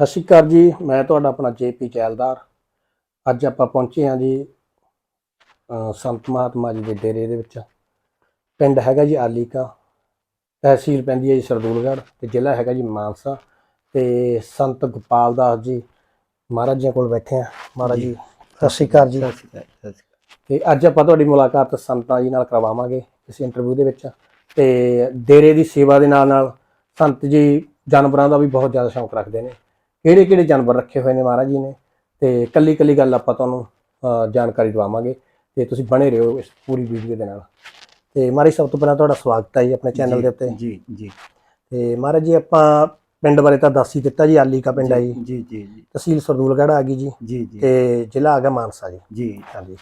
ਸਤਿ ਸ਼੍ਰੀ ਅਕਾਲ ਜੀ ਮੈਂ ਤੁਹਾਡਾ ਆਪਣਾ ਜੇਪੀ ਚੈਲਦਾਰ। ਅੱਜ ਆਪਾਂ ਪਹੁੰਚੇ ਹਾਂ ਜੀ ਸੰਤ ਮਹਾਤਮਾ ਜੀ ਦੇ ਡੇਰੇ ਦੇ ਵਿੱਚ। ਪਿੰਡ ਹੈਗਾ ਜੀ ਆਲੀਕਾ ਤਹਿਸੀਲ ਪੈਂਦੀ ਹੈ ਜੀ ਸਰਦੂਲਗੜ੍ਹ ਤੇ ਜ਼ਿਲ੍ਹਾ ਹੈਗਾ ਜੀ ਮਾਨਸਾ ਤੇ ਸੰਤ ਗੋਪਾਲ ਦਾਸ ਜੀ ਮਹਾਰਾਜ ਜੀ ਕੋਲ ਬੈਠੇ ਆ ਮਹਾਰਾਜ ਜੀ ਸਤਿ ਸ਼੍ਰੀ ਅਕਾਲ ਜੀ। ਤੇ ਅੱਜ ਆਪਾਂ ਤੁਹਾਡੀ ਮੁਲਾਕਾਤ ਸੰਤਾਂ ਜੀ ਨਾਲ ਕਰਵਾਵਾਂਗੇ ਇਸ ਇੰਟਰਵਿਊ ਦੇ ਵਿੱਚ। ਤੇ ਡੇਰੇ ਦੀ ਸੇਵਾ ਦੇ ਨਾਲ ਨਾਲ ਸੰਤ ਜੀ ਜਾਨਵਰਾਂ ਦਾ ਵੀ ਬਹੁਤ ਜ਼ਿਆਦਾ ਸ਼ੌਂਕ ਰੱਖਦੇ ਨੇ। ਕਿਹੜੇ ਕਿਹੜੇ ਜਾਨਵਰ ਰੱਖੇ ਹੋਏ ਨੇ ਮਹਾਰਾਜ ਜੀ ਨੇ ਤੇ ਕੱਲੀ ਕੱਲੀ ਗੱਲ ਆਪਾਂ ਤੁਹਾਨੂੰ ਜਾਣਕਾਰੀ ਦਵਾਵਾਂਗੇ ਤੇ ਤੁਸੀਂ ਬਣੇ ਰਹੋ ਇਸ ਪੂਰੀ ਵੀਡੀਓ ਦੇ ਨਾਲ। ਤੇ ਮਹਾਰਾਜ ਸਭ ਤੋਂ ਪਹਿਲਾਂ ਤੁਹਾਡਾ ਸਵਾਗਤ ਹੈ ਜੀ ਆਪਣੇ ਚੈਨਲ ਦੇ ਉੱਤੇ। ਜੀ ਜੀ। ਤੇ ਮਹਾਰਾਜ ਜੀ ਆਪਾਂ ਪਿੰਡ ਬਾਰੇ ਤਾਂ ਦੱਸ ਹੀ ਦਿੱਤਾ ਜੀ ਆਲੀ ਕਾ ਪਿੰਡ ਹੈ ਜੀ। ਜੀ ਜੀ ਤਹਿਸੀਲ ਸਰਦੂਲਗੜ੍ਹ ਆ ਗਈ ਜੀ ਜੀ ਜੀ। ਤੇ ਜ਼ਿਲ੍ਹਾ ਆ ਗਿਆ ਮਾਨਸਾ ਜੀ। ਜੀ। ਹਾਂਜੀ।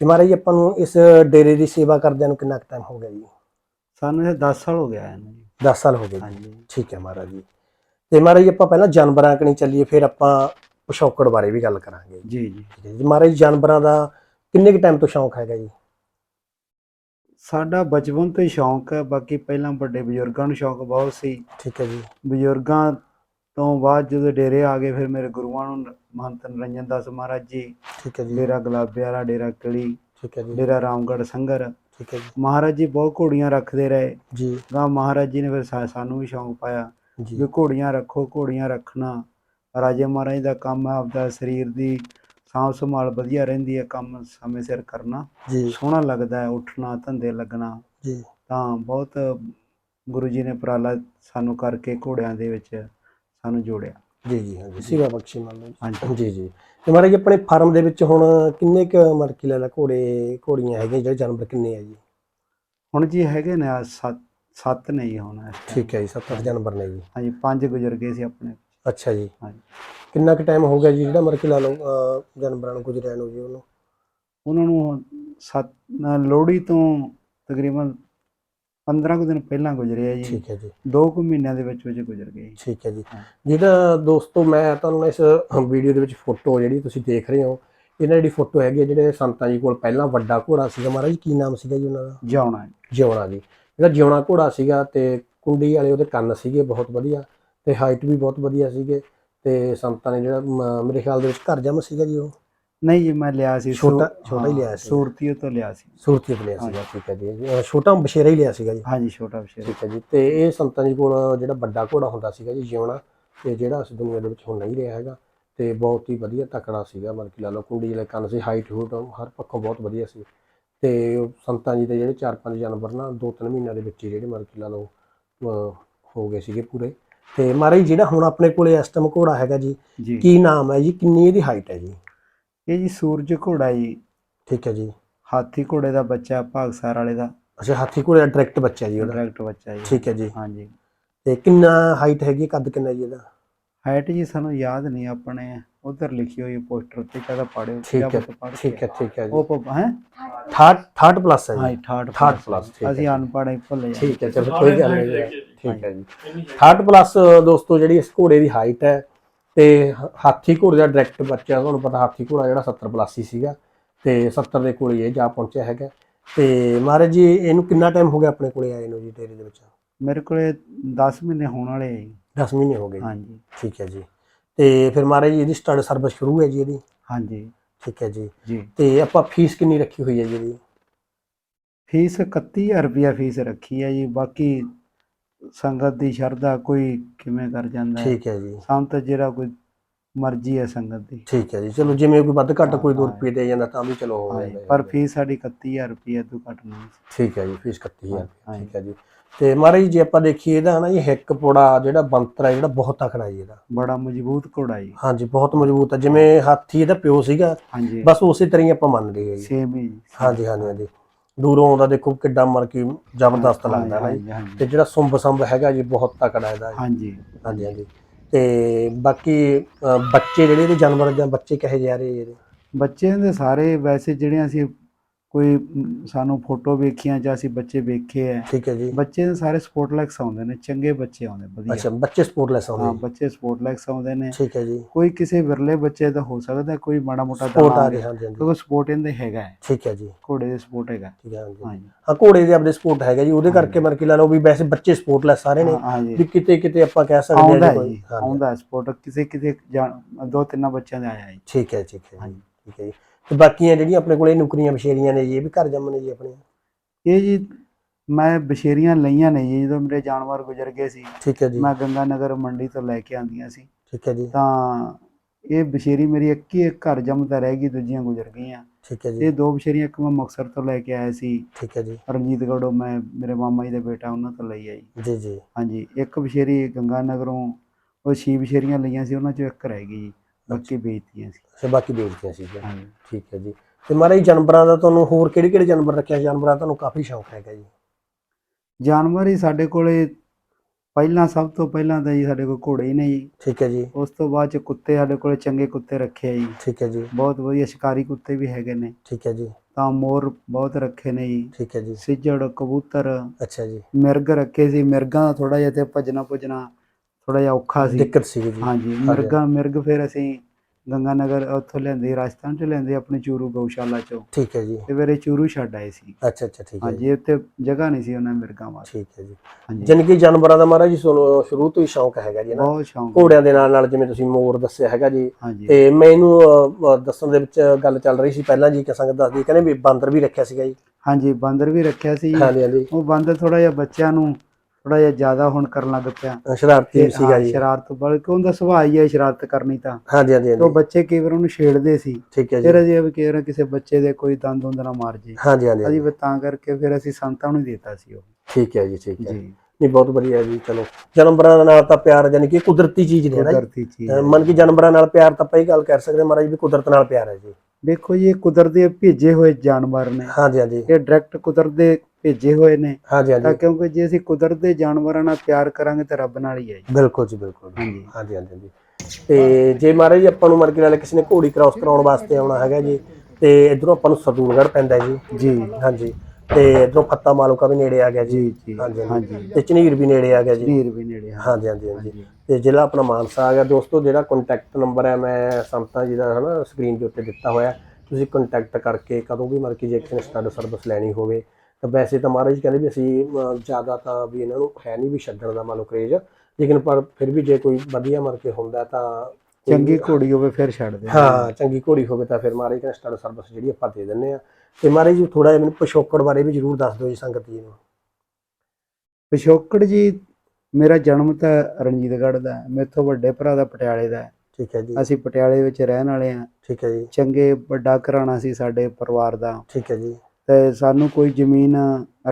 ਤੇ ਮਹਾਰਾਜ ਜੀ ਆਪਾਂ ਨੂੰ ਇਸ ਡੇਰੇ ਦੀ ਸੇਵਾ ਕਰਦਿਆਂ ਨੂੰ ਕਿੰਨਾ ਕੁ ਟਾਈਮ ਹੋ ਗਿਆ ਜੀ? ਸਾਨੂੰ ਇਹ 10 ਸਾਲ ਹੋ ਗਿਆ ਹੈ ਜੀ। 10 ਸਾਲ ਹੋ ਗਏ ਜੀ। ਹਾਂਜੀ। ਠੀਕ ਹੈ ਮਹਾਰਾਜ ਜੀ। ਤੇ ਮਹਾਰਾਜ ਆਪਾਂ ਪਹਿਲਾਂ ਜਾਨਵਰਾਂ ਕਣੀ ਚੱਲੀਏ ਫਿਰ ਆਪਾਂ ਪਿਛੋਕੜ ਬਾਰੇ ਵੀ ਗੱਲ ਕਰਾਂਗੇ। ਜੀ ਜੀ। ਠੀਕ ਹੈ ਜੀ ਮਹਾਰਾਜ ਜਾਨਵਰਾਂ ਦਾ ਕਿੰਨੇ ਕੁ ਟਾਈਮ ਤੋਂ ਸ਼ੌਂਕ ਹੈਗਾ ਜੀ? ਸਾਡਾ ਬਚਪਨ ਤੋਂ ਹੀ ਸ਼ੌਂਕ ਹੈ ਬਾਕੀ ਪਹਿਲਾਂ ਵੱਡੇ ਬਜ਼ੁਰਗਾਂ ਨੂੰ ਸ਼ੌਂਕ ਬਹੁਤ ਸੀ। ਠੀਕ ਹੈ ਜੀ। ਬਜ਼ੁਰਗਾਂ ਤੋਂ ਬਾਅਦ ਜਦੋਂ ਡੇਰੇ ਆ ਗਏ ਫਿਰ ਮੇਰੇ ਗੁਰੂਆਂ ਨੂੰ ਮਹੰਤ ਨਰਿੰਜਨ ਦਾਸ ਮਹਾਰਾਜ ਜੀ ਠੀਕ ਹੈ ਜੀ। ਡੇਰਾ ਗੁਲਾਬੇ ਵਾਲਾ ਡੇਰਾ ਕਿਲੀ ਠੀਕ ਹੈ ਜੀ। ਡੇਰਾ ਰਾਮਗੜ੍ਹ ਸੰਗਰ। ਠੀਕ ਹੈ ਜੀ। ਮਹਾਰਾਜ ਜੀ ਬਹੁਤ ਘੋੜੀਆਂ ਰੱਖਦੇ ਰਹੇ। ਜੀ। ਤਾਂ ਮਹਾਰਾਜ ਜੀ ਨੇ ਫਿਰ ਸਾ- ਸਾਨੂੰ ਵੀ ਸ਼ੌਂਕ ਪਾਇਆ। ਵੀ ਘੋੜੀਆਂ ਰੱਖੋ ਘੋੜੀਆਂ ਰੱਖਣਾ। ਰਾਜੇ ਮਹਾਰਾਜ ਦਾ ਕੰਮ ਹੈ ਆਪਦਾ ਸਰੀਰ ਦੀ ਸਾਂਭ ਸੰਭਾਲ ਵਧੀਆ ਰਹਿੰਦੀ ਹੈ ਕੰਮ ਸਮੇਂ ਸਿਰ ਕਰਨਾ। ਜੀ। ਸੋਹਣਾ ਲੱਗਦਾ ਹੈ ਉੱਠਣਾ ਧੰਦੇ ਲੱਗਣਾ। ਜੀ। ਤਾਂ ਬਹੁਤ ਗੁਰੂ ਜੀ ਨੇ ਉਪਰਾਲਾ ਸਾਨੂੰ ਕਰਕੇ ਘੋੜਿਆਂ ਦੇ ਵਿੱਚ ਸਾਨੂੰ ਜੋੜਿਆ। ਜੀ ਜੀ ਹਾਂਜੀ। ਸਿਵਾ ਬਖਸ਼ੀ ਮੰਨ ਲਓ ਹਾਂਜੀ। ਜੀ ਜੀ। ਤੇ ਮਹਾਰਾਜ ਜੀ ਆਪਣੇ ਫਾਰਮ ਦੇ ਵਿੱਚ ਹੁਣ ਕਿੰਨੇ ਕੁ ਮਰਕੀ ਲੈ ਲਾ ਘੋੜੇ ਘੋੜੀਆਂ ਹੈਗੀਆਂ ਜਿਹੜੇ ਜਾਨਵਰ ਕਿੰਨੇ ਆ ਜੀ? ਹੁਣ ਜੀ ਹੈਗੇ ਨੇ ਸੱਤ ਨਹੀਂ ਹੁਣ ਇਸ time। ਠੀਕ ਹੈ ਜੀ 7-8 ਜਾਨਵਰ ਨੇ ਜੀ। ਹਾਂਜੀ ਪੰਜ ਗੁਜ਼ਰ ਗਏ ਸੀ ਆਪਣੇ ਅੱਛਾ ਜੀ। ਹਾਂਜੀ। ਕਿੰਨਾ ਕੁ ਟਾਈਮ ਹੋ ਗਿਆ ਜੀ ਜਿਹੜਾ ਮਰਕੀ ਲਾ ਲਓ ਅਹ, ਜਾਨਵਰਾਂ ਨੂੰ ਗੁਜਰਿਆ ਨੂੰ ਜੀ ਉਹਨੂੰ? ਉਹਨਾਂ ਨੂੰ ਸੱਤ ਲੋਹੜੀ ਤੋਂ ਤਕਰੀਬਨ 15 ਕੁ ਦਿਨ ਪਹਿਲਾਂ ਗੁਜ਼ਰਿਆ ਜੀ। ਠੀਕ ਹੈ ਜੀ। ਦੋ ਕੁ ਮਹੀਨਿਆਂ ਦੇ ਵਿੱਚ ਵਿੱਚ ਗੁਜ਼ਰ ਗਏ ਜੀ। ਠੀਕ ਹੈ ਜੀ। ਹਾਂ। ਜਿਹੜਾ ਦੋਸਤੋ ਮੈਂ ਤੁਹਾਨੂੰ ਇਸ ਵੀਡੀਓ ਦੇ ਵਿੱਚ ਫੋਟੋ ਜਿਹੜੀ ਤੁਸੀਂ ਦੇਖ ਰਹੇ ਹੋ ਇਹਨਾਂ ਜਿਹੜੀ ਫੋਟੋ ਹੈਗੀ ਹੈ, ਜਿਹੜੇ ਸੰਤਾਂ ਜੀ ਕੋਲ ਪਹਿਲਾਂ ਵੱਡਾ ਘੋੜਾ ਸੀਗਾ ਮਹਾਰਾਜ ਜੀ, ਕੀ ਨਾਮ ਸੀਗਾ ਜੀ ਉਹਨਾਂ ਦਾ? ਜਿਉਣਾ ਹੈ। ਜਿਉਣਾ ਜੀ। ਜਿਹੜਾ ਜਿਉਣਾ ਘੋੜਾ ਸੀਗਾ ਤੇ ਕੁੰਡੀ ਵਾਲੇ ਉਹਦੇ ਕੰਨ ਸੀਗੇ ਬਹੁਤ ਵਧੀਆ ਤੇ ਹਾਈਟ ਵੀ ਬਹੁਤ ਵਧੀਆ ਸੀਗੇ ਤੇ ਸੰਤਾਂ ਨੇ ਜਿਹੜਾ ਮ- ਮੇਰੇ ਖਿਆਲ ਦੇ ਵਿੱਚ ਘਰ ਜਮ ਸੀਗਾ ਜੀ ਉਹ? ਨਹੀਂ ਜੀ ਮੈਂ ਲਿਆ ਸੀ ਸੂ- ਛੋਟਾ- ਛੋਟਾ ਹੀ ਹਾਂ, ਲਿਆ ਸੀ। ਸੂਰਤੀਓ ਤੋਂ ਲਿਆ ਸੀ। ਸੂਰਤੀ ਤੋਂ ਲਿਆ ਸੀਗਾ ਠੀਕ ਹੈ ਜੀ। ਅਹ ਛੋਟਾ ਬਸ਼ੇਰਾ ਹੀ ਲਿਆ ਸੀਗਾ ਜੀ। ਹਾਂਜੀ ਛੋਟਾ ਵਿਸ਼ੇ ਠੀਕ ਹੈ ਜੀ। ਤੇ ਇਹ ਸੰਤਾਂ ਜੀ ਕੋਲ ਜਿਹੜਾ ਵੱਡਾ ਘੋੜਾ ਹੁੰਦਾ ਸੀਗਾ ਜੀ ਜਿਉਣਾ ਤੇ ਜਿਹੜਾ ਇਸ ਦੁਨੀਆ ਦੇ ਵਿੱਚ ਹੁਣ ਨਹੀਂ ਰਿਹਾ ਹੈਗਾ ਤੇ ਬਹੁਤ ਹੀ ਵਧੀਆ ਤਕੜਾ ਸੀਗਾ। ਮਤਲਬ ਕਿ ਲਾ ਲਓ ਕੁੰਡੀ ਜਿਹੜੇ ਕੰਨ ਸੀ ਹਾਈਟ ਹੂਟ ਹਰ ਪੱਖੋਂ ਬਹੁਤ ਵਧੀਆ ਸੀ। ਤੇ ਉਹ ਸੰਤਾਂ ਜੀ ਦੇ ਜਿਹੜੇ ਚਾਰ ਪੰਜ ਜਾਨਵਰ ਨਾ ਦੋ ਤਿੰਨ ਮਹੀਨਿਆਂ ਦੇ ਵਿੱਚ ਹੀ ਜਿਹੜੇ ਮਤਲਬ ਕਿ ਲਾ ਲਓ ਹੋ ਗਏ ਸੀਗੇ ਪੂਰੇ। ਤੇ ਮਹਾਰਾਜ ਜਿਹੜਾ ਹੁਣ ਆਪਣੇ ਕੋਲੇ ਇਸ ਟਾਈਮ ਘੋੜਾ ਹੈਗਾ ਜੀ ਜੀ। ਕੀ ਨਾਮ ਹੈ ਜੀ? ਕਿੰਨੀ ਇਹਦੀ ਹਾਈਟ ਹੈ ਜੀ? ਇਹ ਜੀ ਸੂਰਜ ਘੋੜਾ ਜੀ। ਠੀਕ ਹੈ ਜੀ। ਹਾਥੀ ਘੋੜੇ ਦਾ ਬੱਚਾ ਭਾਗਸਰ ਵਾਲੇ ਦਾ। ਅੱਛਾ ਹਾਥੀ ਘੋੜੇ ਦਾ ਡਾਇਰੈਕਟ ਬੱਚਾ ਜੀ ਉਹਦਾ। ਡਾਇਰੈਕਟ ਬੱਚਾ ਜੀ। ਠੀਕ ਹੈ ਜੀ। ਹਾਂਜੀ। ਤੇ ਕਿੰਨਾ ਹਾਈਟ ਹੈਗੀ ਕੱਦ ਕਿੰਨਾ ਜੀ ਇਹਦਾ? ਹਾਈਟ ਜੀ ਸਾਨੂੰ ਯਾਦ ਨਹੀਂ ਆਪਣੇ ਉਧਰ ਲਿਖੀ ਹੋਈ ਪੋਸਟਰ ਤੇ ਕਹਦਾ ਪੜਿਓ ਠੀਕ ਹੈ ਠੀਕ ਹੈ ਠੀਕ ਹੈ ਜੀ। ਉਹ ਹੈ? 68 68 ਪਲੱਸ ਹੈ ਹਾਂ ਜੀ 68 68 plus, ਠੀਕ ਹੈ ਅਸੀਂ। ਅਨਪੜ੍ਹ ਹੀ ਭੁੱਲ ਜਾਂਦੇ ਠੀਕ ਹੈ ਚਲੋ ਕੋਈ ਗੱਲ ਨਹੀਂ ਜੀ। ਠੀਕ ਹੈ ਜੀ। 68 ਪਲੱਸ ਦੋਸਤੋ ਜਿਹੜੀ ਇਸ ਘੋੜੇ ਦੀ ਹਾਈਟ ਹੈ ਤੇ ਹਾਥੀ ਘੋੜੇ ਦਾ ਡਾਇਰੈਕਟ ਬੱਚਾ ਤੁਹਾਨੂੰ ਪਤਾ ਹਾਥੀ ਘੋੜਾ ਜਿਹੜਾ 70 ਪਲੱਸ ਹੀ ਸੀਗਾ ਤੇ 70 ਦੇ ਕੋਲ ਹੀ ਇਹ ਜਾ ਪਹੁੰਚਿਆ ਹੈਗਾ। ਤੇ ਮਹਾਰਾਜ ਜੀ ਇਹਨੂੰ ਕਿੰਨਾ ਟਾਈਮ ਹੋ ਗਿਆ ਆਪਣੇ ਕੋਲੇ ਆਏ ਨੂੰ ਜੀ ਡੇਰੇ ਦੇ ਵਿੱਚ? ਮੇਰੇ ਕੋਲੇ 10 ਮਹੀਨੇ ਹੋਣ ਵਾਲੇ ਆ ਜੀ। 10 ਮਹੀਨੇ ਹੋ ਗਏ ਹਾਂਜੀ। ਠੀਕ ਹੈ ਜੀ। ਤੇ ਫਿਰ ਮਹਾਰਾਜ ਜੀ ਇਹਦੀ ਸਟਾਰਟ ਸਰਵਿਸ ਸ਼ੁਰੂ ਹੈ ਜੀ ਇਹਦੀ। ਹਾਂਜੀ। ਠੀਕ ਹੈ ਜੀ। ਜੀ। ਤੇ ਆਪਾਂ ਫੀਸ ਕਿੰਨੀ ਰੱਖੀ ਹੋਈ ਹੈ ਜੀ ਇਹਦੀ? ਫੀਸ 31000 ਰੁਪਿਆ ਫੀਸ ਰੱਖੀ ਹੈ ਜੀ। ਬਾਕੀ ਸੰਗਤ ਦੀ ਸ਼ਰਧਾ ਕੋਈ ਕਿਵੇਂ ਕਰ ਜਾਂਦਾ ਹੈ? ਠੀਕ ਹੈ ਜੀ। ਸੰਤ ਜਿਹੜਾ ਕੋਈ ਮਰਜ਼ੀ ਹੈ ਸੰਗਤ ਦੀ। ਠੀਕ ਹੈ ਜੀ ਚਲੋ ਜਿਵੇਂ ਕੋਈ ਵੱਧ ਘੱਟ ਹਾਂ, ਕੋਈ 2 ਹਾਂ। ਰੁਪਏ ਦੇ ਜਾਂਦਾ ਤਾਂ ਵੀ ਚਲੋ ਹੋ ਜਾਂਦਾ ਪਰ ਹੈ। ਫੀਸ ਸਾਡੀ 31000 ਰੁਪਿਆ ਤੋਂ ਘੱਟ ਨਹੀਂ ਠੀਕ ਹੈ ਜੀ ਫੀਸ 31000 ਹਾਂ, ਠੀਕ ਹੈ ਜੀ। ਤੇ ਮਹਾਰਾਜ ਜੀ ਆਪਾਂ ਦੇਖੀਏ ਇਹਦਾ ਨਾ ਜੀ ਹਿੱਕ ਪੋੜਾ ਜਿਹੜਾ ਬੰਤਰ ਹੈ ਜਿਹੜਾ ਬਹੁਤ ਤਕੜਾ ਜੀ ਇਹਦਾ। ਬੜਾ ਮਜ਼ਬੂਤ ਘੋੜਾ ਜੀ। ਹਾਂਜੀ ਬਹੁਤ ਮਜ਼ਬੂਤ ਹੈ। ਜਿਵੇਂ ਹਾਥੀ ਇਹਦਾ ਪਿਓ ਸੀਗਾ ਹਾਂਜੀ ਬਸ ਉਸੇ ਤਰ੍ਹਾਂ ਹੀ ਆਪਾਂ ਮੰਨ ਲਈਏ ਜੀ। ਸੇਮ ਹੀ ਜੀ। ਹਾਂਜੀ ਹਾਂਜੀ ਹਾਂਜੀ ਦੂਰੋਂ ਆਉਂਦਾ ਦੇਖੋ ਕਿੱਡਾ ਮਰ ਕੀ ਜ਼ਬਰਦਸਤ ਲੱਗਦਾ ਹਾਂਜੀ ਤੇ ਜਿਹੜਾ ਸੁੰਬ ਸੰਬ ਹੈਗਾ ਜੀ ਬਹੁਤ ਤਕੜਾ ਇਹਦਾ। ਹਾਂਜੀ ਹਾਂਜੀ ਹਾਂਜੀ ਤੇ ਬਾਕੀ ਅ, ਬੱਚੇ ਜਿਹੜੇ ਇਹਦੇ ਜਾਨਵਰ ਜਾਂ ਬੱਚੇ ਕਹੇ ਜਾ ਰਹੇ ਇਹਦੇ? ਬੱਚਿਆਂ ਦੇ ਸਾਰੇ ਵੈਸੇ ਜਿਹੜੇ ਅਸੀਂ ਕੋਈ ਸਾਨੂੰ ਫੋਟੋ ਵੇਖੀਆਂ ਜਾਂ ਅਸੀਂ ਬੱਚੇ ਵੇਖੇ ਆ ਠੀਕ ਹੈ ਜੀ। ਬੱਚੇ ਸਾਰੇ ਸਪੋਰਟਲੈਕਸ ਆਉਂਦੇ ਨੇ ਚੰਗੇ ਬੱਚੇ ਆਉਂਦੇ ਵਧੀਆ। ਅੱਛਾ ਬੱਚੇ ਸਪੋਰਟਲੈਸ ਹਾਂ ਆਉਂਦੇ ਬੱਚੇ ਸਪੋਰਟਲੈਕਸ ਆਉਂਦੇ ਨੇ। ਠੀਕ ਹੈ ਜੀ। ਕੋਈ ਕਿਸੇ ਵਿਰਲੇ ਬੱਚੇ ਦਾ ਹੋ ਸਕਦਾ ਕੋਈ ਮਾੜਾ ਮੋਟਾ ਸਪੋਰਟ ਆ ਹਾਂਜੀ ਕਿਉਂਕਿ ਸਪੋਰਟ ਇਹਦੇ ਹੈਗਾ ਹੈ, ਠੀਕ ਹੈ ਜੀ। ਘੋੜੇ ਦੇ ਸਪੋਰਟ ਹੈਗਾ। ਠੀਕ ਹੈ ਹਾਂਜੀ। ਹਾਂ ਘੋੜੇ ਦੇ ਆਪਣੇ ਸਪੋਰਟ ਹੈਗਾ ਜੀ ਉਹਦੇ ਕਰਕੇ ਮਰ ਕੇ ਲਾ ਲਓ ਵੀ ਵੈਸੇ ਬੱਚੇ ਸਪੋਰਟਲੈਸ ਸਾਰੇ ਨੇ ਹਾਂ, ਵੀ ਕਿਤੇ ਕਿਤੇ ਆਪਾਂ ਕਹਿ ਸਕਦੇ ਹਾਂ ਹੈ ਜੀ ਆਉਂਦਾ ਸਪੋਰਟ ਕਿਸੇ ਕਿਸੇ ਜਾਣ- ਦੋ ਤਿੰਨ ਬੱਚਿਆਂ ਦਾ ਆਇਆ ਜੀ। ਠੀਕ ਹੈ ਠੀਕ ਹੈ ਜੀ। ਹਾਂਜੀ। ਠੀਕ ਹੈ ਜੀ। ਤੇ ਬਾਕੀਆਂ ਜਿਹੜੀਆਂ ਆਪਣੇ ਕੋਲੇ ਨੌਕਰੀਆਂ ਬਸ਼ੇਰੀਆਂ ਨੇ ਜੀ ਇਹ ਵੀ ਘਰ ਜੰਮਣੇ ਜੀ ਆਪਣੇ। ਇਹ ਜੀ ਮੈਂ ਬਸ਼ੇਰੀਆਂ ਲਈਆਂ ਨੇ ਜੀ ਜਦੋਂ ਮੇਰੇ ਜਾਨਵਰ ਗੁਜ਼ਰ ਗਏ ਸੀ। ਠੀਕ ਹੈ ਜੀ। ਮੈਂ ਗੰਗਾ ਨਗਰ ਮੰਡੀ ਤੋਂ ਲੈ ਕੇ ਆਂਦੀਆਂ ਸੀ। ਠੀਕ ਹੈ ਜੀ। ਤਾਂ ਇਹ ਬਸ਼ੇਰੀ ਮੇਰੀ ਇੱਕ ਹੀ ਇੱਕ ਘਰ ਜੰਮਦਾ ਰਹਿ ਗਈ ਦੂਜੀਆਂ ਗੁਜ਼ਰ ਗਈਆਂ। ਠੀਕ ਹੈ ਇਹ ਜੀ ਦੋ ਬਸ਼ੇਰੀਆਂ ਇੱਕ ਮੈਂ ਮੁਕਤਸਰ ਤੋਂ ਲੈ ਕੇ ਆਇਆ ਸੀ। ਠੀਕ ਹੈ ਜੀ। ਰਣਜੀਤਗੜ੍ਹੋਂ ਮੈਂ ਮੇਰੇ ਮਾਮਾ ਜੀ ਦਾ ਬੇਟਾ ਉਹਨਾਂ ਤੋਂ ਲਈ ਆਈ। ਜੀ ਜੀ। ਹਾਂਜੀ ਇੱਕ ਬਸ਼ੇਰੀ ਗੰਗਾ ਨਗਰੋਂ ਉਹ ਛੇ ਬਸ਼ੇਰੀਆਂ ਲਈਆਂ ਸੀ ਉਹਨਾਂ ਚੋਂ ਇੱਕ ਰਹਿ ਗਈ ਜੀ। ਬਾਕੀ ਵੇਚਤੀਆਂ ਸੀ। ਅੱਛਾ ਬਾਕੀ ਵੇਚਦੀਆਂ ਸੀ ਜੀ। ਹਾਂਜੀ। ਠੀਕ ਹੈ ਜੀ। ਤੇ ਮਹਾਰਾਜ ਜਾਨਵਰਾਂ ਦਾ ਤੁਹਾਨੂੰ ਹੋਰ ਕਿਹੜੇ ਕਿਹੜੇ ਜਾਨਵਰ ਰੱਖਿਆ? ਜਾਨਵਰਾਂ ਦਾ ਤੁਹਾਨੂੰ ਕਾਫੀ ਸ਼ੌਂਕ ਹੈਗਾ ਜੀ। ਜਾਨਵਰ ਹੀ ਸਾਡੇ ਕੋਲੇ ਪਹਿਲਾਂ ਸਭ ਤੋਂ ਪਹਿਲਾਂ ਤਾਂ ਜੀ ਸਾਡੇ ਕੋਲ ਘੋੜੇ ਹੀ ਨੇ ਜੀ। ਠੀਕ ਹੈ ਜੀ। ਉਸ ਤੋਂ ਬਾਅਦ ਚ ਕੁੱਤੇ ਸਾਡੇ ਕੋਲੇ ਚੰਗੇ ਕੁੱਤੇ ਰੱਖੇ ਆ ਜੀ। ਠੀਕ ਹੈ ਜੀ। ਬਹੁਤ ਵਧੀਆ ਸ਼ਿਕਾਰੀ ਕੁੱਤੇ ਵੀ ਹੈਗੇ ਨੇ। ਠੀਕ ਹੈ ਜੀ। ਤਾਂ ਮੋਰ ਬਹੁਤ ਰੱਖੇ ਨੇ ਜੀ। ਠੀਕ ਹੈ ਜੀ। ਸਿੱਜੜ ਕਬੂਤਰ ਅੱਛਾ ਜੀ। ਮਿਰਗ ਰੱਖੇ ਸੀ। ਮਿਰਗਾਂ ਦਾ ਥੋੜਾ ਜਿਹਾ ਤੇ ਭਜਣਾ ਭੁਜਣਾ ਥੋੜਾ ਜਿਹਾ ਔਖਾ ਸੀ। ਦਿੱਕਤ ਸੀਗੀ ਜੀ। ਹਾਂਜੀ ਮਿਰਗਾਂ ਮਿਰਗ ਫਿਰ ਅਸੀਂ ਗੰਗਾ ਨਗਰ ਉੱਥੋਂ ਲਿਆਂਦੇ ਰਾਜਸਥਾਨ ਚੋਂ ਲਿਆਂਦੇ ਆਪਣੀ ਚੂਰੂ ਗਊਸ਼ਾਲਾ ਚੋਂ। ਠੀਕ ਹੈ ਜੀ। ਤੇ ਇਹ ਚੂਰੂ ਛੱਡ ਆਏ ਸੀ। ਅੱਛਾ ਅੱਛਾ ਠੀਕ ਹੈ ਹਾਂਜੀ ਇੱਥੇ ਜਗ੍ਹਾ ਨਹੀਂ ਸੀ ਉਹਨਾਂ ਮਿਰਗਾਂ ਵਾਸਤੇ। ਠੀਕ ਹੈ ਜੀ। ਹਾਂਜੀ। ਜਾਣੀ ਕਿ ਜਾਨਵਰਾਂ ਦਾ ਮਹਾਰਾਜ ਜੀ ਸ਼ੁਰੂ ਤੋਂ ਹੀ ਸ਼ੌਂਕ ਹੈਗਾ ਜੀ ਨਾ? ਬਹੁਤ ਸ਼ੌਂਕ। ਘੋੜਿਆਂ ਦੇ ਨਾਲ ਨਾਲ ਜਿਵੇਂ ਤੁਸੀਂ ਮੋਰ ਦੱਸਿਆ ਹੈਗਾ ਜੀ। ਤੇ ਮੈਨੂੰ ਦੱਸਣ ਦੇ ਵਿੱਚ ਗੱਲ ਚੱਲ ਰਹੀ ਸੀ ਪਹਿਲਾਂ ਜੀ ਕਿ ਸੰਗਤ ਦੱਸਦੀ ਕਹਿੰਦੇ ਵੀ ਬਾਂਦਰ ਵੀ ਰੱਖਿਆ ਸੀਗਾ ਜੀ। ਹਾਂਜੀ ਬਾਂਦਰ ਵੀ ਰੱਖਿਆ ਸੀ। ਉਹ ਬਾਂਦਰ ਥੋੜਾ ਜਿਹਾ ਬੱਚਿਆਂ ਨੂੰ ਥੋੜਾ ਜਿਹਾ ਜ਼ਿਆਦਾ ਹੁਣ ਕਰਨ ਲੱਗ ਪਿਆ। ਸ਼ਰਾਰਤੀ ਸੀਗਾ ਜੀ। ਸ਼ਰਾਰਤ ਬਲਕਿ ਉਹਦਾ ਸੁਭਾਅ ਹੀ ਹੈ ਸ਼ਰਾਰਤ ਕਰਨੀ ਤਾਂ। ਹਾਂਜੀ ਹਾਂਜੀ ਤੇ ਬੱਚੇ ਕਈ ਵਾਰ ਉਹਨੂੰ ਛੇੜਦੇ ਸੀ। ਠੀਕ ਹੈ ਜੀ। ਫਿਰ ਅਸੀਂ ਵੀ ਕਈ ਵਾਰ ਕਿਸੇ ਬੱਚੇ ਦੇ ਕੋਈ ਦੰਦ ਦੁੰਦ ਨਾ ਮਾਰ ਜੇ। ਹਾਂਜੀ ਹਾਂਜੀ ਅਸੀਂ ਤਾਂ ਕਰਕੇ ਫਿਰ ਅਸੀਂ ਸੰਤਾਂ ਨੂੰ ਹੀ ਦਿੱਤਾ ਸੀ ਉਹ। ਠੀਕ ਹੈ ਜੀ ਠੀਕ ਹੈ। ਜੀ। ਨਹੀਂ ਬਹੁਤ ਵਧੀਆ ਜੀ ਚਲੋ। ਜਾਨਵਰਾਂ ਨਾਲ ਤਾਂ ਪਿਆਰ ਜਾਨੀ ਕਿ ਕੁਦਰਤੀ ਚੀਜ਼ ਨੇ ਨਾ। ਕੁਦਰਤੀ ਚੀਜ਼ ਮਨ ਕੀ ਜਾਨਵਰਾਂ ਨਾਲ ਪਿਆਰ ਤਾਂ ਆਪਾਂ ਇਹ ਗੱਲ ਕਰ ਸਕਦੇ ਮਹਾਰਾਜ ਵੀ ਕੁਦਰਤ ਨਾਲ ਪਿਆਰ ਹੈ ਜੀ। ਦੇਖੋ ਜੀ ਇਹ ਕੁਦਰਤ ਦੇ ਭੇਜੇ ਹੋਏ ਜਾਨਵਰ ਨੇ। ਹਾਂਜੀ ਹਾਂਜੀ। ਇਹ ਡਾਇਰੈਕਟ ਕੁਦਰਤ ਦੇ ਭੇਜੇ ਹੋਏ ਨੇ। ਹਾਂਜੀ ਤਾਂ ਹਾਂਜੀ ਕਿਉਂਕਿ ਜੇ ਅਸੀਂ ਕੁਦਰਤ ਦੇ ਜਾਨਵਰਾਂ ਨਾਲ ਪਿਆਰ ਕਰਾਂਗੇ ਤਾਂ ਰੱਬ ਨਾਲ ਹੀ ਹੈ ਜੀ। ਬਿਲਕੁਲ ਜੀ ਬਿਲਕੁਲ। ਹਾਂਜੀ। ਹਾਂਜੀ ਹਾਂਜੀ ਹਾਂਜੀ। ਤੇ ਜੇ ਮਹਾਰਾਜ ਜੀ ਆਪਾਂ ਨੂੰ ਮਰਕੇ ਨਾਲ ਕਿਸੇ ਨੇ ਘੋੜੀ ਕ੍ਰਾਸ ਕਰਾਉਣ ਵਾਸਤੇ ਆਉਣਾ ਹੈਗਾ ਜੀ ਤੇ ਇਧਰੋਂ ਆਪਾਂ ਨੂੰ ਸਦੂਲਗੜ੍ਹ ਪੈਂਦਾ ਜੀ। ਜੀ। ਹਾਂਜੀ। ਤੇ ਇਧਰੋਂ ਫੱਤਾ ਮਾਲੂਕਾ ਵੀ ਨੇੜੇ ਆ ਗਿਆ ਜੀ। ਜੀ ਜੀ। ਹਾਂਜੀ ਹਾਂਜੀ। ਹਾਂਜੀ। ਤੇ ਝਨੀਰ ਵੀ ਨੇੜੇ ਆ ਗਿਆ ਜੀ। ਢੀਰ ਵੀ ਨੇੜੇ ਹਾਂ ਹਾਂਜੀ ਹਾਂਜੀ ਹਾਂਜੀ। ਹਾਂਜੀ। ਤੇ ਜ਼ਿਲ੍ਹਾ ਆਪਣਾ ਮਾਨਸਾ ਆ ਗਿਆ। ਦੋਸਤੋ ਜਿਹੜਾ ਕੰਟੈਕਟ ਨੰਬਰ ਹੈ ਮੈਂ ਸੰਤਾਂ ਜੀ ਦਾ ਹਨਾ ਸਕਰੀਨ ਦੇ ਉੱਤੇ ਦਿੱਤਾ ਹੋਇਆ। ਹੈ। ਤੁਸੀਂ ਕੰਟੈਕਟ ਕਰਕੇ ਕਦੋਂ ਵੀ ਮਰਕੀ ਜੇ ਕਿਸੇ ਨੇ ਸਟੱਡ ਸਰਵਿਸ ਲੈਣੀ ਹੋਵੇ ਤਾਂ ਵੈਸੇ ਤਾਂ ਮਹਾਰਾਜ ਕਹਿੰਦੇ ਵੀ ਅਸੀਂ ਜ਼ਿਆਦਾ ਤਾਂ ਵੀ ਇਹਨਾਂ ਨੂੰ ਹੈ ਨਹੀਂ ਵੀ ਛੱਡਣ ਦਾ ਮੰਨ ਕਰੇਜ। ਲੇਕਿਨ ਪਰ ਫਿਰ ਵੀ ਜੇ ਕੋਈ ਵਧੀਆ ਮਰਕੇ ਹੁੰਦਾ ਤਾਂ ਚੰਗੀ ਘੋੜੀ ਹੋਵੇ ਫਿਰ ਛੱਡ ਦੇ ਹਾਂ ਚੰਗੀ ਘੋੜੀ ਹੋਵੇ ਤਾਂ ਫਿਰ ਮਹਾਰਾਜ ਕਹਿੰਦੇ ਸਟੱਡ ਸਰਵਿਸ ਜਿਹੜੀ ਆਪਾਂ ਦੇ ਦਿੰਨੇ ਆ। ਤੇ ਮਹਾਰਾਜ ਜੀ ਥੋੜਾ ਜਿਹਾ ਮੈਨੂੰ ਪਿਛੋਕੜ ਬਾਰੇ ਵੀ ਜ਼ਰੂਰ ਦੱਸ ਦਿਓ ਜੀ ਸੰਗਤ ਜੀ ਨੂੰ। ਪਿਛੋਕੜ ਜੀ ਮੇਰਾ ਜਨਮ ਤਾਂ ਰਣਜੀਤਗੜ੍ਹ ਦਾ। ਮੇਥੋਂ ਵੱਡੇ ਭਰਾ ਦਾ ਪਟਿਆਲੇ ਦਾ। ਠੀਕ ਹੈ ਜੀ। ਅਸੀਂ ਪਟਿਆਲੇ ਵਿੱਚ ਰਹਿਣ ਵਾਲੇ ਹਾਂ। ਠੀਕ ਹੈ ਜੀ। ਚੰਗੇ ਵੱਡਾ ਘਰਾਣਾ ਸੀ ਸਾਡੇ ਪਰਿਵਾਰ ਦਾ। ਠੀਕ ਹੈ ਜੀ। ਤੇ ਸਾਨੂੰ ਕੋਈ ਜ਼ਮੀਨ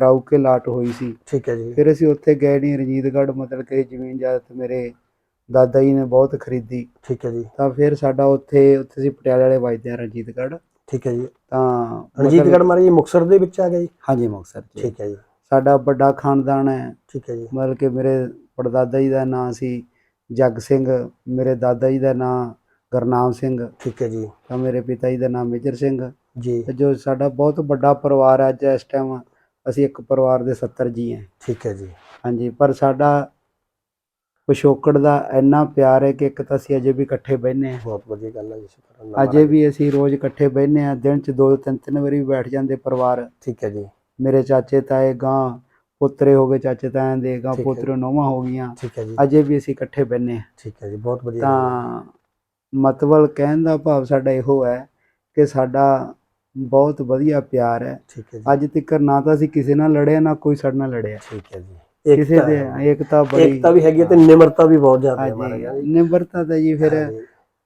ਰਾਊ ਕੇ ਲਾਟ ਹੋਈ ਸੀ। ਠੀਕ ਹੈ ਜੀ। ਫਿਰ ਅਸੀਂ ਉੱਥੇ ਗਏ ਨਹੀਂ ਰਣਜੀਤਗੜ੍ਹ ਮਤਲਬ ਕਿ ਜ਼ਮੀਨ ਜ਼ਿਆਦਾ ਮੇਰੇ ਦਾਦਾ ਜੀ ਨੇ ਬਹੁਤ ਖਰੀਦੀ। ਠੀਕ ਹੈ ਜੀ। ਤਾਂ ਫਿਰ ਸਾਡਾ ਉੱਥੇ ਉੱਥੇ ਅਸੀਂ ਪਟਿਆਲੇ ਵਾਲੇ ਵੱਜਦੇ ਹਾਂ ਰਣਜੀਤਗੜ੍ਹ। ਠੀਕ ਹੈ ਜੀ। ਤਾਂ ਰਣਜੀਤਗੜ੍ਹ ਮਹਾਰਾਜ ਜੀ ਮੁਕਤਸਰ ਦੇ ਵਿੱਚ ਆ ਗਿਆ ਜੀ? ਹਾਂਜੀ ਮੁਕਤਸਰ ਜੀ ਠੀਕ ਹੈ ਜੀ। ਸਾਡਾ ਵੱਡਾ ਖਾਨਦਾਨ ਹੈ। ਠੀਕ ਹੈ ਜੀ। ਮਤਲਬ ਕਿ ਮੇਰੇ ਪੜਦਾਦਾ ਜੀ ਦਾ ਨਾਂ ਸੀ ਜੱਗ ਸਿੰਘ ਮੇਰੇ ਦਾਦਾ ਜੀ ਦਾ ਨਾਂ ਗੁਰਨਾਮ ਸਿੰਘ। ਠੀਕ ਹੈ ਜੀ। ਤਾਂ ਮੇਰੇ ਪਿਤਾ ਜੀ ਦਾ ਨਾਮ ਮੇਜਰ ਸਿੰਘ। ਜੀ। ਤੇ ਜੋ ਸਾਡਾ ਬਹੁਤ ਵੱਡਾ ਪਰਿਵਾਰ ਹੈ ਅੱਜ ਇਸ ਟਾਈਮ ਅਸੀਂ ਇੱਕ ਪਰਿਵਾਰ ਦੇ 70 ਜੀ ਹਾਂ। ਠੀਕ ਹੈ ਜੀ। ਹਾਂਜੀ ਪਰ ਸਾਡਾ ਪਿਛੋਕੜ ਦਾ ਇੰਨਾ ਪਿਆਰ ਹੈ ਕਿ ਇੱਕ ਤਾਂ ਅਸੀਂ ਅਜੇ ਵੀ ਇਕੱਠੇ ਬਹਿੰਦੇ ਹਾਂ। ਬਹੁਤ ਵਧੀਆ ਗੱਲ ਹੈ ਜੀ ਸ਼ੁਕਰ ਹੈ ਅਜੇ ਵੀ ਅਸੀਂ ਰੋਜ਼ ਇਕੱਠੇ ਬਹਿੰਦੇ ਹਾਂ ਦਿਨ ਚ ਦੋ ਤਿੰਨ ਤਿੰਨ ਵਾਰੀ ਵੀ ਬੈਠ ਜਾਂਦੇ ਪਰਿਵਾਰ। ਠੀਕ ਹੈ ਜੀ। ਮੇਰੇ ਚਾਚੇ ਤਾਏ ਗਾਂ ਪੁੱਤਰੇ ਹੋ ਗਏ ਚਾਚੇ ਤਾਇਆਂ ਦੇ ਗਾਂ। ਪੋਤਰੇ ਨੋਵਾਂ ਹੋ ਗਈਆਂ। ਠੀਕ ਹੈ ਜੀ। ਅਜੇ ਵੀ ਅਸੀਂ ਇਕੱਠੇ ਬਹਿੰਦੇ ਹਾਂ। ਠੀਕ ਹੈ ਜੀ ਬਹੁਤ ਵਧੀਆ। ਤਾਂ ਮਤਲਬ ਕਹਿਣ ਦਾ ਭਾਵ ਸਾਡਾ ਇਹੋ ਹੈ ਕਿ ਸਾਡਾ ਬਹੁਤ ਵਧੀਆ ਪਿਆਰ ਹੈ। ਠੀਕ ਹੈ ਜੀ। ਅੱਜ ਤੱਕ ਨਾ ਤਾਂ ਅਸੀਂ ਕਿਸੇ ਨਾਲ ਲੜਿਆ ਨਾ ਕੋਈ ਸਾਡੇ ਨਾਲ ਲੜਿਆ। ਠੀਕ ਹੈ ਜੀ। ਕਿਸੇ ਦੇ। ਏਕਤਾ ਬੜੀ ਏਕਤਾ ਵੀ ਹੈਗੀ ਤੇ ਨਿਮਰਤਾ ਵੀ ਬਹੁਤ ਜ਼ਿਆਦਾ ਹੈ ਹਾਂਜੀ। ਜੀ। ਨਿਮਰਤਾ ਤਾਂ ਜੀ ਫਿਰ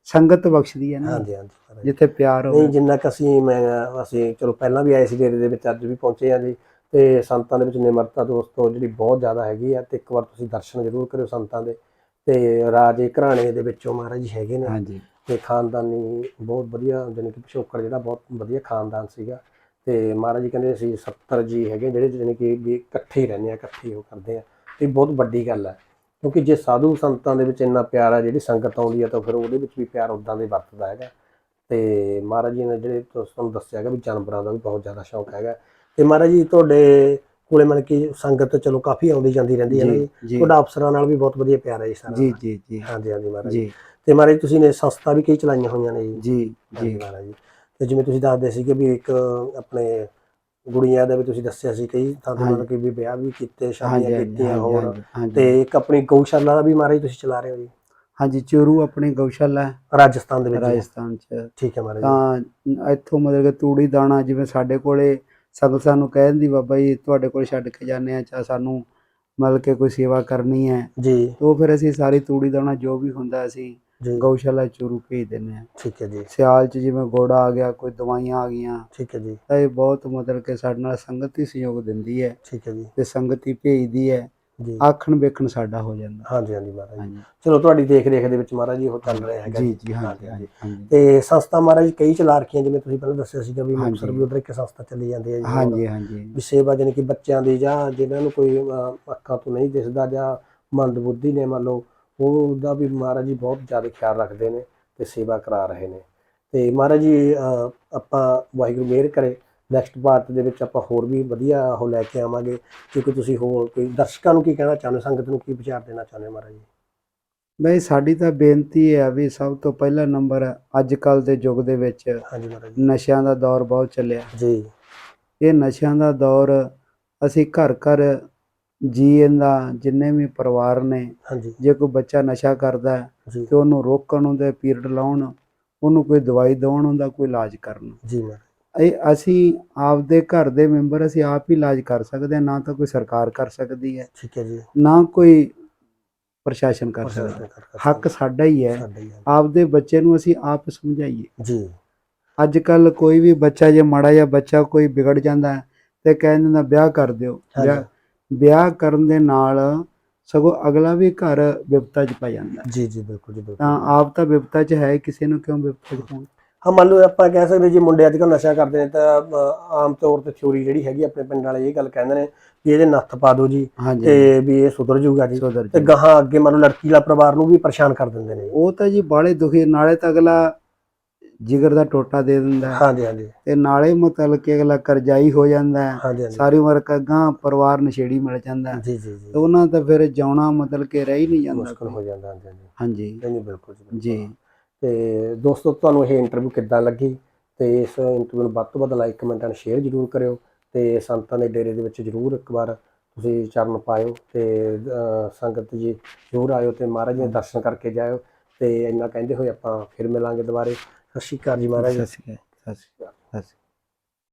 ਸੰਗਤ ਬਖਸ਼ਦੀ ਹੈ ਨਾ। ਹਾਂਜੀ ਹਾਂਜੀ। ਜਿੱਥੇ ਪਿਆਰ ਨਹੀਂ ਹੋਵੇ ਜਿੰਨਾ ਕਿ ਅਸੀਂ ਮੈਂ ਅਸੀਂ ਚਲੋ ਪਹਿਲਾਂ ਵੀ ਆਏ ਸੀ ਡੇਰੇ ਦੇ ਵਿੱਚ ਅੱਜ ਵੀ ਪਹੁੰਚੇ ਆ ਜੀ। ਤੇ ਸੰਤਾਂ ਦੇ ਵਿੱਚ ਨਿਮਰਤਾ ਦੋਸਤੋ ਜਿਹੜੀ ਬਹੁਤ ਜ਼ਿਆਦਾ ਹੈਗੀ ਆ ਤੇ ਇੱਕ ਵਾਰ ਤੁਸੀਂ ਦਰਸ਼ਨ ਜ਼ਰੂਰ ਕਰਿਓ ਸੰਤਾਂ ਦੇ। ਤੇ ਰਾਜੇ ਘਰਾਣੇ ਦੇ ਵਿੱਚੋਂ ਮਹਾਰਾਜ ਜੀ ਹੈਗੇ ਨੇ। ਹਾਂਜੀ। ਤੇ ਖਾਨਦਾਨੀ ਬਹੁਤ ਵਧੀਆ ਜਾਣੀ ਕਿ ਪਿਛੋਕੜ ਜਿਹੜਾ ਬਹੁਤ ਵਧੀਆ ਖਾਨਦਾਨ ਸੀਗਾ। ਤੇ ਮਹਾਰਾਜ ਜੀ ਕਹਿੰਦੇ ਅਸੀਂ 70 ਜੀ ਹੈਗੇ ਜਿਹੜੇ ਜਾਣੀ ਕਿ ਵੀ ਇਕੱਠੇ ਹੀ ਰਹਿੰਦੇ ਆ ਇਕੱਠੇ ਹੀ ਉਹ ਕਰਦੇ ਆ। ਇਹ ਬਹੁਤ ਵੱਡੀ ਗੱਲ ਹੈ ਕਿਉਂਕਿ ਜੇ ਸਾਧੂ ਸੰਤਾਂ ਦੇ ਵਿੱਚ ਇੰਨਾ ਪਿਆਰ ਆ ਜਿਹੜੀ ਸੰਗਤ ਆਉਂਦੀ ਆ ਤਾਂ ਫਿਰ ਉਹਦੇ ਵਿੱਚ ਵੀ ਪਿਆਰ ਉਦਾਂ ਦੇ ਵਰਤਦਾ ਹੈਗਾ। ਤੇ ਮਹਾਰਾਜ ਜੀ ਨੇ ਜਿਹੜੇ ਤੁਹਾਨੂੰ ਦੱਸਿਆ ਹੈਗਾ ਵੀ ਜਾਨਵਰਾਂ ਦਾ ਵੀ ਬਹੁਤ ਜ਼ਿਆਦਾ ਸ਼ੌਂਕ ਹੈਗਾ। ਤੇ ਮਹਾਰਾਜ ਜੀ ਤੁਹਾਡੇ ਕੋਲੇ ਮਨ ਕਿ ਸੰਗਤ ਚਲੋ ਕਾਫੀ ਆਉਂਦੀ ਜਾਂਦੀ ਰਹਿੰਦੀ ਹੈ ਨਾ ਤੁਹਾਡਾ ਅਫਸਰਾਂ ਨਾਲ ਵੀ ਬਹੁਤ ਵਧੀਆ ਪਿਆਰ ਹੈ ਜੀ ਸਾਰਾ ਜੀ ਜੀ ਜੀ। ਹਾਂਜੀ ਹਾਂਜੀ ਮਹਾਰਾਜ ਜੀ। ਤੇ ਮਹਾਰਾਜ ਤੁਸੀਂ ਨੇ ਸੰਸਥਾ ਵੀ ਕਈ ਚਲਾਈਆਂ ਹੋਈਆਂ ਨੇ ਜੀ। ਜੀ ਜੀ। ਮਹਾਰਾਜ ਜੀ। ਤੇ ਜਿਵੇਂ ਤੁਸੀਂ ਦੱਸਦੇ ਸੀਗੇ ਵੀ ਇੱਕ ਆਪਣੇ ਗੁੜੀਆਂ ਦਾ ਵੀ ਤੁਸੀਂ ਦੱਸਿਆ ਸੀ ਕਈ ਤੇ। ਮਤਲਬ ਕਿ ਵੀ ਵਿਆਹ ਵੀ ਕੀਤੇ ਸ਼ਾਦੀਆਂ ਕੀਤੀਆਂ ਹੋਰ ਤੇ ਇੱਕ ਆਪਣੀ ਗਊਸ਼ਾਲਾ ਦਾ ਵੀ ਮਹਾਰਾਜ ਤੁਸੀਂ ਚਲਾ ਰਹੇ ਹੋ ਜੀ। ਹਾਂਜੀ ਚੂਰੂ ਆਪਣੀ ਗਊਸ਼ਾਲਾ ਰਾਜਸਥਾਨ ਦੇ ਵਿੱਚ। ਰਾਜਸਥਾਨ ਚ। ਠੀਕ ਹੈ ਮਹਾਰਾਜ ਤਾਂ ਇੱਥੋਂ ਮਤਲਬ ਕਿ ਤੂੜੀ ਦਾਣਾ ਜਿਵੇਂ ਸਾਡੇ ਕੋਲੇ ਸਭ ਸਾਨੂੰ ਕਹਿ ਦਿੰਦੀ ਬਾਬਾ ਜੀ ਤੁਹਾਡੇ ਕੋਲ ਛੱਡ ਕੇ ਜਾਂਦੇ ਆ ਚਾ ਸਾਨੂੰ ਮਤਲਬ ਕਿ ਕੋਈ ਸੇਵਾ ਕਰਨੀ ਹੈ। ਜੀ। ਉਹ ਫਿਰ ਅਸੀਂ ਸਾਰੀ ਤੂੜੀ ਦਾਣਾ ਜੋ ਵੀ ਹੁੰਦਾ ਅਸੀਂ ਜੀ ਗਊਸ਼ਾਲਾ ਚੂਰੂ ਭੇਜ ਦਿੰਦੇ ਆ। ਠੀਕ ਹੈ ਜੀ। ਸਿਆਲ ਚ ਜਿਵੇਂ ਗੋੜਾ ਆ ਗਿਆ ਕੋਈ ਦਵਾਈਆਂ ਆ ਗਈਆਂ। ਠੀਕ ਹੈ ਜੀ। ਤਾਂ ਇਹ ਬਹੁਤ ਮਤਲਬ ਕਿ ਸਾਡੇ ਨਾਲ ਸੰਗਤ ਹੀ ਸਹਿਯੋਗ ਦਿੰਦੀ ਹੈ। ਠੀਕ ਹੈ ਜੀ। ਤੇ ਸੰਗਤ ਹੀ ਭੇਜਦੀ ਹੈ। ਜੀ। ਆਖਣ ਵੇਖਣ ਸਾਡਾ ਹੋ ਜਾਂਦਾ। ਹਾਂਜੀ ਹਾਂਜੀ ਮਹਾਰਾਜ ਜੀ। ਚਲੋ ਤੁਹਾਡੀ ਦੇਖ ਰੇਖ ਦੇ ਵਿੱਚ ਮਹਾਰਾਜ ਜੀ ਉਹ ਚੱਲ ਰਿਹਾ ਹੈਗਾ ਜੀ ਜੀ। ਹਾਂਜੀ ਤੇ ਸੰਸਥਾ ਮਹਾਰਾਜ ਕਈ ਚਲਾ ਰੱਖੀਆਂ ਜਿਵੇਂ ਤੁਸੀਂ ਪਹਿਲਾਂ ਦੱਸਿਆ ਸੀਗਾ ਵੀ ਹਾਂਜੀ। ਮੁਕਤਸਰ ਵੀ ਉਧਰ ਇੱਕ ਸੰਸਥਾ ਚੱਲੀ ਜਾਂਦੀ ਹੈ ਜੀ। ਹਾਂਜੀ ਹਾਂਜੀ। ਵੀ ਸੇਵਾ ਜਾਣੀ ਕਿ ਬੱਚਿਆਂ ਦੀ ਜਾਂ ਜਿਨ੍ਹਾਂ ਨੂੰ ਕੋਈ ਅੱਖਾਂ ਤੋਂ ਨਹੀਂ ਦਿਸਦਾ ਜਾਂ ਮੰਦ ਬੁੱਧੀ ਨੇ ਮੰਨ ਲਓ ਉਹਦਾ ਵੀ ਮਹਾਰਾਜ ਜੀ ਬਹੁਤ ਜ਼ਿਆਦਾ ਖਿਆਲ ਰੱਖਦੇ ਨੇ ਤੇ ਸੇਵਾ ਕਰਾ ਰਹੇ ਨੇ। ਤੇ ਮਹਾਰਾਜ ਜੀ ਆਪਾਂ ਵਾਹਿਗੁਰੂ ਮਿਹਰ ਕਰੇ। ਨੈਕਸਟ ਪਾਰਟ ਦੇ ਵਿੱਚ ਆਪਾਂ ਹੋਰ ਵੀ ਵਧੀਆ ਉਹ ਲੈ ਕੇ ਆਵਾਂਗੇ। ਕਿਉਂਕਿ ਤੁਸੀਂ ਹੋਰ ਕੋਈ ਦਰਸ਼ਕਾਂ ਨੂੰ ਕੀ ਕਹਿਣਾ ਚਾਹੁੰਦੇ ਸੰਗਤ ਨੂੰ ਕੀ ਵਿਚਾਰ ਦੇਣਾ ਚਾਹੁੰਦੇ ਮਹਾਰਾਜ ਜੀ? ਬਈ ਸਾਡੀ ਤਾਂ ਬੇਨਤੀ ਹੈ ਵੀ ਸਭ ਤੋਂ ਪਹਿਲਾ ਨੰਬਰ ਅੱਜ ਕੱਲ ਦੇ ਯੁੱਗ ਦੇ ਵਿੱਚ ਹਾਂਜੀ ਮਹਾਰਾਜ ਜੀ। ਨਸ਼ਿਆਂ ਦਾ ਦੌਰ ਬਹੁਤ ਚੱਲਿਆ। ਜੀ। ਇਹ ਨਸ਼ਿਆਂ ਦਾ ਦੌਰ ਅਸੀਂ ਘਰ ਘਰ ਜੀਅ ਦਾ ਜਿੰਨੇ ਵੀ ਪਰਿਵਾਰ ਨੇ ਹਾਂਜੀ। ਜੇ ਕੋਈ ਬੱਚਾ ਨਸ਼ਾ ਕਰਦਾ ਹੈ ਜੀ। ਤੇ ਉਹਨੂੰ ਰੋਕਣ ਉਹਦੇ ਪੀਰੀਅਡ ਲਾਉਣ ਉਹਨੂੰ ਕੋਈ ਦਵਾਈ ਦੇਉਣ ਉਹਦਾ ਕੋਈ ਇਲਾਜ ਕਰਨ। ਜੀ ਮਹਾਰਾਜ। ਇਹ ਅਸੀਂ ਆਪਦੇ ਘਰ ਦੇ ਮੈਂਬਰ ਅਸੀਂ ਆਪ ਹੀ ਇਲਾਜ ਕਰ ਸਕਦੇ ਹਾਂ ਨਾ ਤਾਂ ਕੋਈ ਸਰਕਾਰ ਕਰ ਸਕਦੀ ਹੈ। ਠੀਕ ਹੈ ਜੀ। ਨਾ ਕੋਈ ਪ੍ਰਸ਼ਾਸਨ ਕਰ ਸਕਦਾ। ਹੱਕ ਸਾਡਾ ਹੀ ਹੈ। ਸਾਡਾ ਹੀ ਹੈ। ਆਪਦੇ ਬੱਚੇ ਨੂੰ ਅਸੀਂ ਆਪ ਸਮਝਾਈਏ। ਜੀ। ਅੱਜ ਕੱਲ ਕੋਈ ਵੀ ਬੱਚਾ ਜੇ ਮਾੜਾ ਜਿਹਾ ਬੱਚਾ ਕੋਈ ਵਿਗੜ ਜਾਂਦਾ ਹੈ ਤੇ ਕਹਿ ਦਿੰਦਾ ਵਿਆਹ ਕਰ ਦਿਓ। ਹਾਂਜੀ। ਵਿਆਹ ਕਰਨ ਦੇ ਨਾਲ ਸਗੋਂ ਅਗਲਾ ਵੀ ਘਰ ਵਿਪਤਾ 'ਚ ਪੈ ਜਾਂਦਾ। ਜੀ ਜੀ ਬਿਲਕੁਲ ਜੀ ਬਿਲਕੁਲ। ਤਾਂ ਆਪ ਤਾਂ ਵਿਪਤਾ 'ਚ ਹੈ ਕਿਸੇ ਨੂੰ ਕਿਉਂ ਵਿਪਤਾ 'ਚ ਪਾਉਣਾ? ਹਾਂ ਮੰਨ ਲਓ ਆਪਾਂ ਕਹਿ ਸਕਦੇ ਜੀ ਮੁੰਡੇ ਅੱਜ ਨਸ਼ਾ ਕਰਦੇ ਨੇ ਤਾਂ ਅਹ, ਆਮ ਤੌਰ ਤੇ ਥਿਉਰੀ ਜਿਹੜੀ ਹੈਗੀ ਆਪਣੇ ਪਿੰਡ ਵਾਲੇ ਇਹ ਗੱਲ ਕਹਿੰਦੇ ਨੇ ਵੀ ਇਹਦੇ ਨੱਥ ਪਾ ਦਿਓ ਜੀ ਹਾਂਜੀ। ਤੇ ਵੀ ਇਹ ਸੁਧਰ ਜਾਊਗਾ ਜੀ। ਸੋਦਰ ਤੇ ਗਾਹਾਂ ਅੱਗੇ ਮੰਨ ਲਓ ਲੜਕੀ ਦਾ ਪਰਿਵਾਰ ਨੂੰ ਵੀ ਪਰੇਸ਼ਾਨ ਕਰ ਦਿੰਦੇ ਨੇ। ਉਹ ਤਾਂ ਜੀ ਬਾਲੇ ਦੁਖੀ ਨਾਲੇ ਤਾਂ ਅਗਲਾ ਜਿਗਰ ਦਾ ਟੋਟਾ ਦੇ ਦਿੰਦਾ ਹੈ। ਹਾਂਜੀ ਹਾਂਜੀ। ਤੇ ਨਾਲੇ ਮਤਲਬ ਕਿ ਅਗਲਾ ਕਰਜ਼ਾਈ ਹੋ ਜਾਂਦਾ ਹੈ। ਸਾਰੀ ਉਮਰ ਕਗਾਂ ਪਰਿਵਾਰ ਨਸ਼ੇੜੀ ਮਿਲ ਜਾਂਦਾ ਹੈ। ਜੀ ਜੀ ਜੀ। ਤੇ ਉਹਨਾਂ ਤਾਂ ਫਿਰ ਜਿਉਣਾ ਮਤਲਬ ਕਿ ਰਹਿ ਹੀ ਨਹੀਂ ਜਾਂਦਾ ਮੁਸ਼ਕਲ। ਹੋ ਜਾਂਦਾ ਹਾਂਜੀ ਨਹੀਂ ਬਿਲਕੁਲ ਜੀ ਤੇ ਦੋਸਤੋ ਤੁਹਾਨੂੰ ਇਹ ਇੰਟਰਵਿਊ ਕਿੱਦਾਂ ਲੱਗੀ? ਤੇ ਇਸ ਇੰਟਰਵਿਊ ਨੂੰ ਵੱਧ ਤੋਂ ਵੱਧ ਲਾਈਕ ਕਮੈਂਟ ਐਂਡ ਸ਼ੇਅਰ ਜ਼ਰੂਰ ਕਰਿਓ। ਤੇ ਸੰਤਾਂ ਦੇ ਡੇਰੇ ਦੇ ਵਿੱਚ ਜ਼ਰੂਰ ਇੱਕ ਵਾਰ ਤੁਸੀਂ ਚਰਨ ਪਾਇਓ ਤੇ ਸੰਗਤ ਜੀ ਜ਼ਰੂਰ ਆਇਓ ਤੇ ਮਹਾਰਾਜ ਦੇ ਦਰਸ਼ਨ ਕਰਕੇ ਜਾਇਓ। ਤੇ ਇੰਨਾ ਕਹਿੰਦੇ ਹੋਏ ਆਪਾਂ ਫਿਰ ਮਿਲਾਂਗੇ ਦੁਬਾਰੇ। ਸਤਿ ਸ਼੍ਰੀ ਅਕਾਲ ਜੀ ਮਹਾਰਾਜ। ਜੀ ਸਤਿ ਸਤਿ ਸ਼੍ਰੀ ਅਕਾਲ ਸਤਿ ਸ਼੍ਰੀ ਅਕਾਲ।